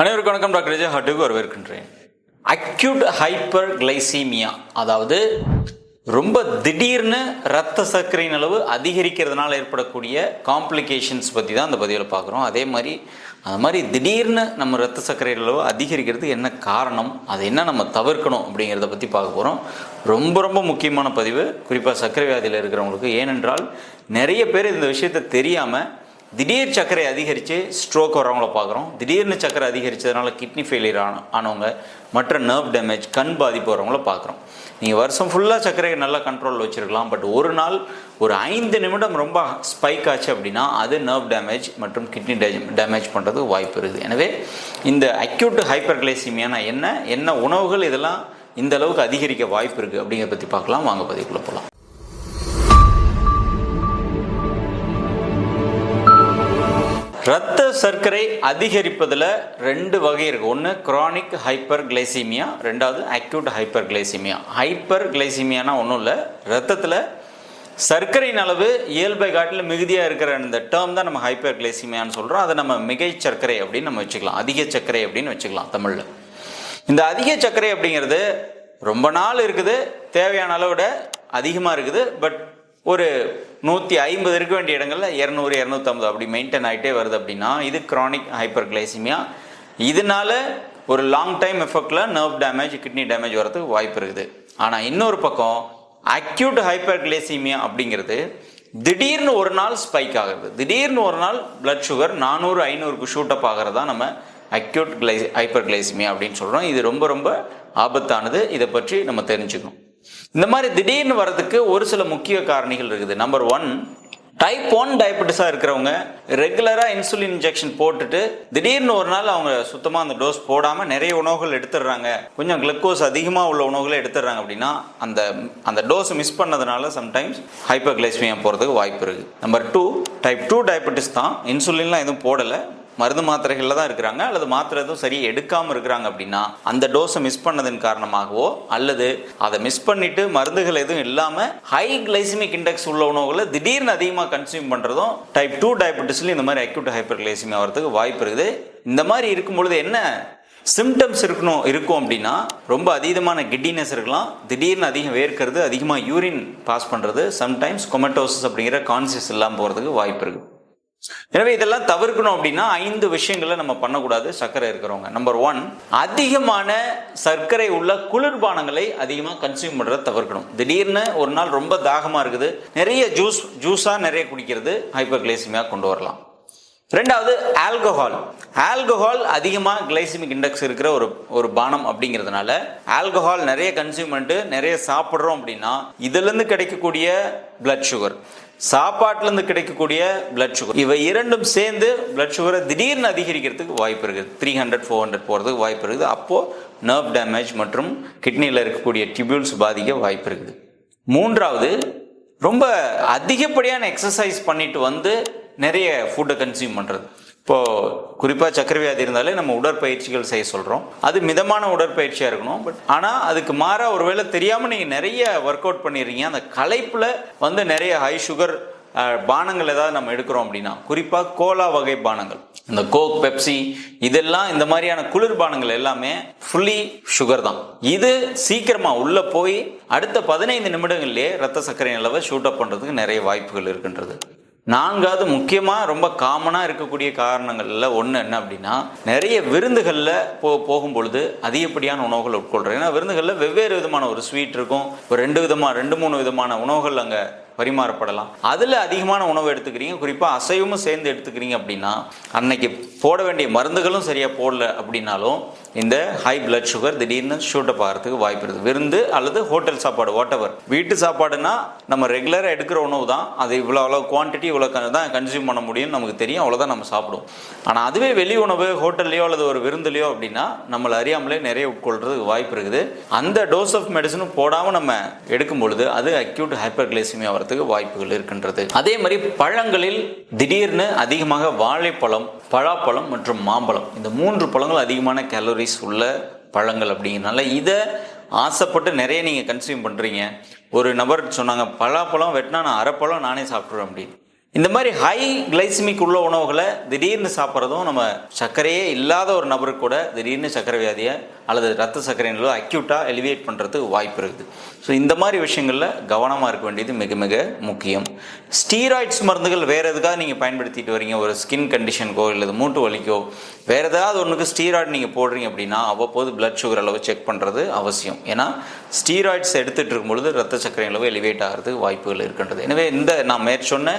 அனைவருக்கும் வணக்கம் டாக்டர் விஜய். ஹட்டுக்கு வரவேற்கின்றேன். அக்யூட் ஹைப்பர் கிளைசீமியா அதாவது ரொம்ப திடீர்னு ரத்த சர்க்கரையின் அளவு அதிகரிக்கிறதுனால ஏற்படக்கூடிய காம்ப்ளிகேஷன்ஸ் பற்றி தான் அந்த பதிவில் பார்க்குறோம். அதே மாதிரி அது மாதிரி திடீர்னு நம்ம ரத்த சர்க்கரை அளவு அதிகரிக்கிறதுக்கு என்ன காரணம் அதை என்ன நம்ம தவிர்க்கணும் அப்படிங்கிறத பற்றி பார்க்க போகிறோம் ரொம்ப ரொம்ப முக்கியமான பதிவு. குறிப்பாக சர்க்கரை வியாதியில் இருக்கிறவங்களுக்கு. ஏனென்றால் நிறைய பேர் இந்த விஷயத்தை தெரியாமல் திடீர் சர்க்கரை அதிகரித்து ஸ்ட்ரோக் வரவங்கள பார்க்குறோம். திடீர்னு சர்க்கரை அதிகரித்ததுனால கிட்னி ஃபெயிலியர் ஆன ஆனவங்க மற்ற நர்வ் டேமேஜ் கண் பாதிப்பு வரவங்கள பார்க்குறோம். நீங்கள் வருஷம் ஃபுல்லாக சர்க்கரையை நல்லா கண்ட்ரோலில் வச்சுருக்கலாம். பட் ஒரு நாள் ஒரு ஐந்து நிமிடம் ரொம்ப ஸ்பைக் ஆச்சு அப்படின்னா அது நர்வ் டேமேஜ் மற்றும் கிட்னி டேமேஜ் பண்ணுறதுக்கு வாய்ப்பு இருக்குது. எனவே இந்த அக்யூட் ஹைப்பர் கிளைசிமியானா என்ன? என்ன உணவுகள் இதெல்லாம் இந்த அளவுக்கு அதிகரிக்க வாய்ப்பு இருக்குது அப்படிங்கிறத பற்றி பார்க்கலாம். வாங்க பதிவுக்குள்ளே போகலாம் ரத்த சர்க்கரை அதிகரிப்பதில் ரெண்டு வகை இருக்குது ஒன்று குரானிக் ஹைப்பர் கிளைசீமியா ரெண்டாவது அக்யூட் ஹைப்பர் கிளைசீமியா ஹைப்பர் கிளைசீமியானா ஒன்றும் இல்லை. ரத்தத்தில் சர்க்கரையின் அளவு இயல்பை காட்டில் மிகுதியாக இருக்கிற அந்த டேர்ம் தான் நம்ம ஹைப்பர் கிளைசீமியான்னு சொல்கிறோம் அதை நம்ம மிகை சர்க்கரை அப்படின்னு நம்ம வச்சுக்கலாம். அதிக சர்க்கரை அப்படின்னு வச்சுக்கலாம் தமிழில். இந்த அதிக சர்க்கரை அப்படிங்கிறது ரொம்ப நாள் இருக்குது. தேவையான அளவோட அதிகமாக இருக்குது. பட் ஒரு நூற்றி ஐம்பது இருக்க வேண்டிய இடங்களில் இரநூறு இரநூத்தம்பது அப்படி மெயின்டைன் ஆகிட்டே வருது அப்படின்னா இது க்ரானிக் ஹைப்பர் கிளைசிமியா இதனால ஒரு லாங் டைம் எஃபெக்டில் நர்வ் டேமேஜ் கிட்னி டேமேஜ் வரதுக்கு வாய்ப்பு இருக்குது. ஆனால் இன்னொரு பக்கம் அக்யூட் ஹைப்பர் கிளைசிமியா அப்படிங்கிறது திடீர்னு ஒரு நாள் ஸ்பைக் ஆகுறது திடீர்னு ஒரு நாள் பிளட் சுகர் நானூறு ஐநூறுக்கு ஷூட் அப் ஆகிறதா நம்ம அக்யூட் கிளை ஹைப்பர் கிளைசிமியா அப்படின்னு சொல்கிறோம் இது ரொம்ப ரொம்ப ஆபத்தானது. இதை பற்றி நம்ம தெரிஞ்சுக்கணும். இந்த மாதிரி திடீர்னு வரதுக்கு ஒரு சில முக்கிய காரணிகள் இருக்குது. நம்பர் ஒன் டைப் ஒன் டயபெட்டிஸாக இருக்கிறவங்க ரெகுலராக இன்சுலின் இன்ஜெக்ஷன் போட்டுட்டு திடீர்னு ஒரு நாள் அவங்க சுத்தமாக அந்த டோஸ் போடாமல் நிறைய உணவுகள் எடுத்துடுறாங்க. கொஞ்சம் குளுக்கோஸ் அதிகமாக உள்ள உணவுகளை எடுத்துடுறாங்க அப்படின்னா அந்த அந்த டோஸ் மிஸ் பண்ணதுனால சம்டைம்ஸ் ஹைப்பர் கிளைஸ்மியா போகிறதுக்கு வாய்ப்பு இருக்குது number two type two diabetes தான். இன்சுலின்லாம் எதுவும் போடலை. மருந்து மாத்திரைகளில் தான் இருக்கிறாங்க. அல்லது மாத்திரை எதுவும் சரியாக எடுக்காமல் இருக்கிறாங்க அப்படின்னா அந்த டோஸை மிஸ் பண்ணதன் காரணமாகவோ அல்லது அதை மிஸ் பண்ணிட்டு மருந்துகள் எதுவும் இல்லாமல் ஹை கிளைசிமிக் இண்டெக்ஸ் உள்ள உணவுகளை திடீர்னு அதிகமாக கன்சியூம் பண்ணுறதும் டைப் டூ டயபெட்டிஸ்லையும் இந்த மாதிரி அக்யூட் ஹைப்பர் கிளைசிமியா வரதுக்கு வாய்ப்பு இருக்குது. இந்த மாதிரி இருக்கும் பொழுது என்ன சிம்டம்ஸ் இருக்கணும் இருக்கும் அப்படின்னா ரொம்ப அதீதமான கிட்டினஸ் இருக்கலாம். திடீர்னு அதிகம் வேர்க்கிறது அதிகமாக யூரின் பாஸ் பண்ணுறது சம்டைம்ஸ் கொமெட்டோசஸ் அப்படிங்கிற கான்சியஸ் இல்லாமல் போகிறதுக்கு வாய்ப்பு இருக்குது எனவே இதெல்லாம் தவிர்க்கணும் அப்படின்னா ஐந்து விஷயங்களை நம்ம பண்ணக்கூடாது சர்க்கரை இருக்கிறவங்க. நம்பர் ஒன் அதிகமான சர்க்கரை உள்ள குளிர்பானங்களை அதிகமாக கன்சியூம் பண்ணுறத தவிர்க்கணும். திடீர்னு ஒரு நாள் ரொம்ப தாகமாக இருக்குது நிறைய ஜூஸ் ஜூஸாக நிறைய குடிக்கிறது ஹைப்பர் கிளைசிமியா கொண்டு வரலாம். ரெண்டாவது ஆல்கஹால் ஆல்கஹால் அதிகமாக கிளைசிமிக் இண்டெக்ஸ் இருக்கிற ஒரு ஒரு பானம் அப்படிங்கிறதுனால ஆல்கஹால் நிறைய கன்சியூம் பண்ணிட்டு நிறைய சாப்பிட்றோம் அப்படின்னா இதுலேருந்து கிடைக்கக்கூடிய பிளட் சுகர் சாப்பாட்டிலேருந்து கிடைக்கக்கூடிய பிளட் சுகர் இவை இரண்டும் சேர்ந்து பிளட் சுகரை திடீர்னு அதிகரிக்கிறதுக்கு வாய்ப்பு இருக்குது. த்ரீ ஹண்ட்ரட் ஃபோர் ஹண்ட்ரட் போகிறதுக்கு வாய்ப்பு இருக்குது. அப்போது நர்வ் டேமேஜ் மற்றும் கிட்னியில் இருக்கக்கூடிய டிபியூல்ஸ் பாதிக்க வாய்ப்பு இருக்குது. மூன்றாவது ரொம்ப அதிகப்படியான எக்ஸசைஸ் பண்ணிட்டு வந்து நிறைய ஃபுட்டை கன்சியூம் பண்ணுறது இப்போது குறிப்பாக சக்கரவியாதி இருந்தாலே நம்ம உடற்பயிற்சிகள் செய்ய சொல்கிறோம் அது மிதமான உடற்பயிற்சியாக இருக்கணும். பட் ஆனால் அதுக்கு மாறாக ஒருவேளை தெரியாமல் நீங்கள் நிறைய ஒர்க் அவுட் பண்ணிடுறீங்க அந்த களைப்பில் வந்து நிறைய ஹை சுகர் பானங்கள் ஏதாவது நம்ம எடுக்கிறோம் அப்படின்னா குறிப்பாக கோலா வகை பானங்கள். இந்த கோக் பெப்சி இதெல்லாம் இந்த மாதிரியான குளிர்பானங்கள் எல்லாமே ஃபுல்லி சுகர் தான். இது சீக்கிரமாக உள்ளே போய் அடுத்த பதினைந்து நிமிடங்கள்லேயே ரத்த சர்க்கரை அளவை ஷூட் அப் பண்ணுறதுக்கு நிறைய வாய்ப்புகள் இருக்கின்றது. நான்காவது முக்கியமாக ரொம்ப காமனாக இருக்கக்கூடிய காரணங்கள்ல ஒன்று என்ன அப்படின்னா நிறைய விருந்துகளில் போ போகும் பொழுது அதிகப்படியான உணவுகள் உட்கொள்கிறோம் ஏன்னா விருந்துகளில் வெவ்வேறு விதமான ஒரு ஸ்வீட் இருக்கும். ஒரு ரெண்டு விதமாக ரெண்டு மூணு விதமான உணவுகள் அங்கே பரிமாறப்படலாம். அதில் அதிகமான உணவு எடுத்துக்கிறீங்க. குறிப்பாக அசைவமும் சேர்ந்து எடுத்துக்கிறீங்க அப்படின்னா அன்னைக்கு போட வேண்டிய மருந்துகளும் சரியாக போடல அப்படின்னாலும் இந்த ஹை பிளட் சுகர் திடீர்னு ஷூட்டப் ஆகிறதுக்கு வாய்ப்பு இருக்குது. விருந்து அல்லது ஹோட்டல் சாப்பாடு வாட் எவர் வீட்டு சாப்பாடுனா நம்ம ரெகுலராக எடுக்கிற உணவு தான். அது இவ்வளோ அளவு குவான்டிட்டி இவ்வளோ தான் கன்சியூம் பண்ண முடியும்னு நமக்கு தெரியும். அவ்வளோதான் நம்ம சாப்பிடுவோம். ஆனால் அதுவே வெளி உணவு ஹோட்டல்லையோ அல்லது ஒரு விருந்துலையோ அப்படின்னா நம்மளை அறியாமலே நிறைய உட்கொள்றதுக்கு வாய்ப்பு இருக்குது. அந்த டோஸ் ஆஃப் மெடிசனும் போடாமல் நம்ம எடுக்கும் பொழுது அது அக்யூட் ஹைப்பர் கிளேசிமி ஆகிறதுக்கு வாய்ப்புகள் இருக்கின்றது. அதே மாதிரி பழங்களில் திடீர்னு அதிகமாக வாழைப்பழம் பழாப்பழம் மற்றும் மாம்பழம். இந்த மூன்று பழங்கள் அதிகமான கலோரிஸ் உள்ள பழங்கள் அப்படிங்கிறனால இதை ஆசைப்பட்டு நிறைய நீங்கள் கன்சியூம் பண்ணுறீங்க ஒரு நபர் சொன்னாங்க பலாப்பழம் வெட்டினா நான் அரைப்பழம் நானே சாப்பிட்ருவேன் அப்படின்னு. இந்த மாதிரி ஹை கிளைசிமிக் உள்ள உணவுகளை திடீர்னு சாப்பிட்றதும் நம்ம சர்க்கரையே இல்லாத ஒரு நபருக்கு கூட திடீர்னு சர்க்கரை வியாதியை அல்லது ரத்த சர்க்கரையில அக்யூட்டாக எலிவேட் பண்ணுறதுக்கு வாய்ப்பு இருக்குது. ஸோ இந்த மாதிரி விஷயங்களில் கவனமாக இருக்க வேண்டியது மிக மிக முக்கியம். ஸ்டீராய்ட்ஸ் மருந்துகள் வேறு எதுக்காக நீங்கள் பயன்படுத்திட்டு வரீங்க? ஒரு ஸ்கின் கண்டிஷனுக்கோ இல்லை மூட்டு வலிக்கோ வேறு ஏதாவது ஒன்றுக்கு ஸ்டீராய்டு நீங்கள் போடுறீங்க அப்படின்னா அவ்வப்போது பிளட் சுகர் அளவு செக் பண்ணுறது அவசியம். ஏன்னா ஸ்டீராய்ட்ஸ் எடுத்துகிட்டு இருக்கும் பொழுது ரத்த சர்க்கரை அளவு எலிவேட் ஆகிறதுக்கு வாய்ப்புகள் இருக்கின்றது. எனவே இந்த நான் மேற்சொன்ன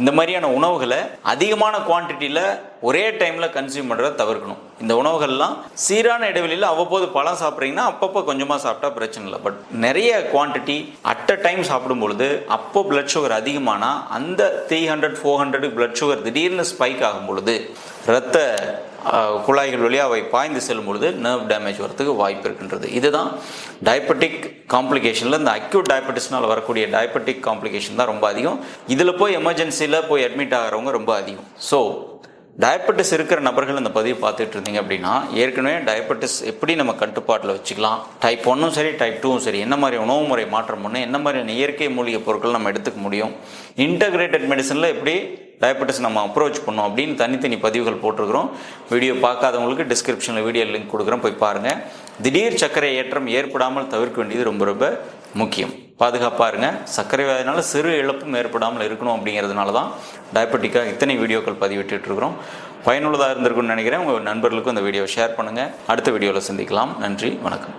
இந்த மாதிரியான உணவுகளை அதிகமான குவான்டிட்டியில் ஒரே டைமில் கன்சியூம் பண்ணுறத தவிர்க்கணும். இந்த உணவுகள்லாம் சீரான இடைவெளியில் அவ்வப்போது பழம் சாப்பிட்றீங்கன்னா அப்பப்போ கொஞ்சமாக சாப்பிட்டா பிரச்சனை இல்லை. பட் நிறைய குவான்டிட்டி அட் அ டைம் சாப்பிடும் பொழுது அப்போ பிளட் சுகர் அதிகமானால் அந்த three hundred four hundred blood sugar திடீர்னு ஸ்பைக் ஆகும் பொழுது ரத்த குழாய்கள் வழியாக அவை பாய்ந்து செல்லும் பொழுது நர்வ் டேமேஜ் வரதுக்கு வாய்ப்பு இருக்கின்றது. இதுதான் டயபெட்டிக் காம்ப்ளிகேஷனில் இந்த அக்யூட் டயபெட்டிஸ்னால் வரக்கூடிய டயபெட்டிக் காம்ப்ளிகேஷன் தான் ரொம்ப அதிகம். இதில் போய் எமர்ஜென்சியில் போய் அட்மிட் ஆகிறவங்க ரொம்ப அதிகம். ஸோ டயபெட்டிஸ் இருக்கிற நபர்கள் இந்த பதிவு பார்த்துட்டு இருந்தீங்க அப்படின்னா ஏற்கனவே டயபெட்டிஸ் எப்படி நம்ம கட்டுப்பாட்டில் வச்சுக்கலாம்? டைப் ஒன்றும் சரி டைப் டூவும் சரி என்ன மாதிரி உணவு முறை மாற்றம் பண்ணு என்ன மாதிரியான இயற்கை மூலிகை பொருட்கள் நம்ம எடுத்துக்க முடியும்? இன்டகிரேட்டட் மெடிசனில் எப்படி டயபெட்டிஸ் நம்ம அப்ரோச் பண்ணோம் அப்படின்னு தனித்தனி பதிவுகள் போட்டிருக்கிறோம். வீடியோ பார்க்காதவங்களுக்கு டிஸ்கிரிப்ஷனில் வீடியோ லிங்க் கொடுக்குறோம் போய் பாருங்கள் திடீர் சர்க்கரை ஏற்றம் ஏற்படாமல் தவிர்க்க வேண்டியது ரொம்ப ரொம்ப முக்கியம். பாதுகாப்பாக இருங்க சர்க்கரை வியாதினால சிறு இழப்பும் ஏற்படாமல் இருக்கணும் அப்படிங்கிறதுனால தான் டயபெட்டிக்காக இத்தனை வீடியோக்கள் பதிவிட்டுட்டு இருக்கிறோம் பயனுள்ளதாக இருந்திருக்கும்னு நினைக்கிறேன். உங்கள் நண்பர்களுக்கும் இந்த வீடியோவை ஷேர் பண்ணுங்கள் அடுத்த வீடியோவில் சந்திக்கலாம். நன்றி. வணக்கம்.